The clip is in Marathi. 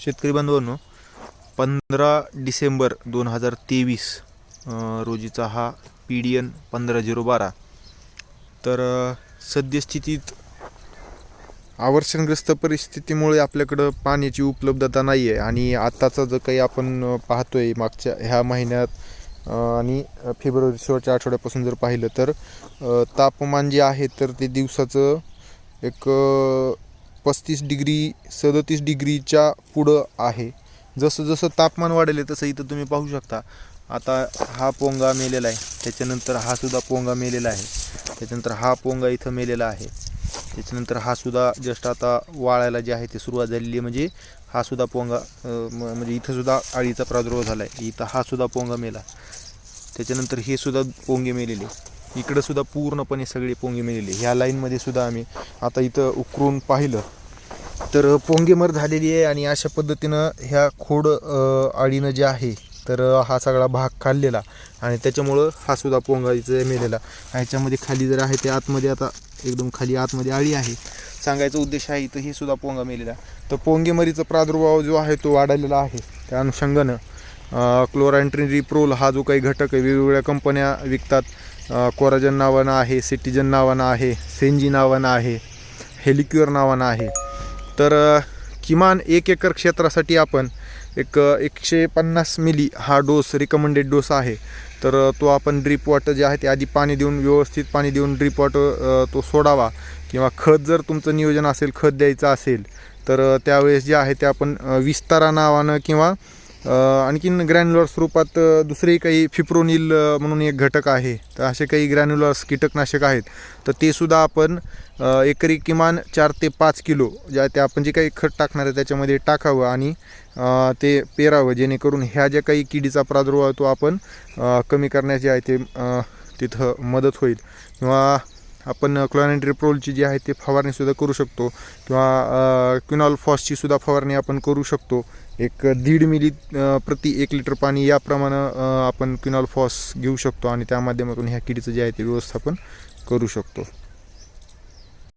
शेतकरी बांधवांनो पंधरा डिसेंबर दोन हजार तेवीस रोजीचा हा पी डी एन पंधरा झिरो बारा. तर सद्यस्थितीत आवर्षणग्रस्त परिस्थितीमुळे आपल्याकडं पाण्याची उपलब्धता नाही आहे आणि आत्ताचा जो काही आपण पाहतो पाहतोय मागच्या ह्या महिन्यात आणि फेब्रुवारी शेवटच्या आठवड्यापासून जर पाहिलं तर तापमान जे आहे तर ते दिवसाचं एक पस्तीस डिग्री सदतीस डिग्रीच्या पुढं आहे. जसं जसं तापमान वाढेल तसं इथं तुम्ही पाहू शकता. आता हा पोंगा मेलेला आहे. त्याच्यानंतर हा सुद्धा पोंगा मेलेला आहे. त्याच्यानंतर हा पोंगा इथं मेलेला आहे. त्याच्यानंतर हा सुद्धा जस्ट आता वाळायला जे आहे ते सुरुवात झालेली आहे. म्हणजे हा सुद्धा पोंगा म- म्हणजे इथं सुद्धा आळीचा प्रादुर्भाव झाला आहे इथं हा सुद्धा पोंगा मेला. त्याच्यानंतर हे सुद्धा पोंगे मेलेले. इकडं सुद्धा पूर्णपणे सगळे पोंगे मेलेले ह्या लाईनमध्ये सुद्धा आम्ही आता इथं उकरून पाहिलं. तर पोंगेमर झालेली आहे आणि अशा पद्धतीनं ह्या खोड आळीनं जे आहे तर हा सगळा भाग खाल्लेला आणि त्याच्यामुळं हा सुद्धा पोंगा इथं मेलेला. ह्याच्यामध्ये खाली जर आहे ते आतमध्ये आता एकदम खाली आतमध्ये आळी आहे. सांगायचा उद्देश आहे इथं हे सुद्धा पोंगा मेलेला. तर पोंगेमरीचा प्रादुर्भाव जो आहे तो वाढलेला आहे त्या अनुषंगानं क्लोरांट्रिप्रोल हा जो काही घटक आहे वेगवेगळ्या कंपन्या विकतात. कोराजन नावानं आहे सिटीजन नावानं आहे सेंजी नावानं आहे हेलिक्युअर नावानं आहे. तर किमान एक एकर क्षेत्रासाठी आपण एक एकशे पन्नास मिली हा डोस रिकमेंडेड डोस आहे. तर तो आपण ड्रीप वॉटर जे आहे ते आधी पाणी देऊन व्यवस्थित पाणी देऊन ड्रीप वॉटर तो सोडावा. किंवा खत जर तुमचं नियोजन असेल खत द्यायचं असेल तर त्यावेळेस जे आहे ते आपण विस्तारा नावानं किंवा आणखीन ग्रॅन्युलर स्वरूपात दुसरे काही फिप्रोनिल म्हणून एक घटक आहे. तर असे काही ग्रॅन्युलर्स कीटकनाशक आहेत. तर ते सुद्धा आपण एकरी किमान चार ते पाच किलो ज्या ते आपण जे काही खत टाकणार आहे त्याच्यामध्ये टाकावं आणि ते पेरावं जेणेकरून ह्या ज्या काही किडीचा प्रादुर्भाव आहे तो आपण कमी करण्याचे आहे ते तिथं मदत होईल. किंवा आपण क्लोरॅन्ट्रिप्रोलची जी आहे ते फवारणीसुद्धा करू शकतो. किंवा क्विनॉल फॉसचीसुद्धा फवारणी आपण करू शकतो. एक दीड मिली प्रति एक लिटर पाणी याप्रमाणे आपण क्विनॉल फॉस घेऊ शकतो आणि त्या माध्यमातून ह्या किडीचं जे आहे ते व्यवस्थापन करू शकतो.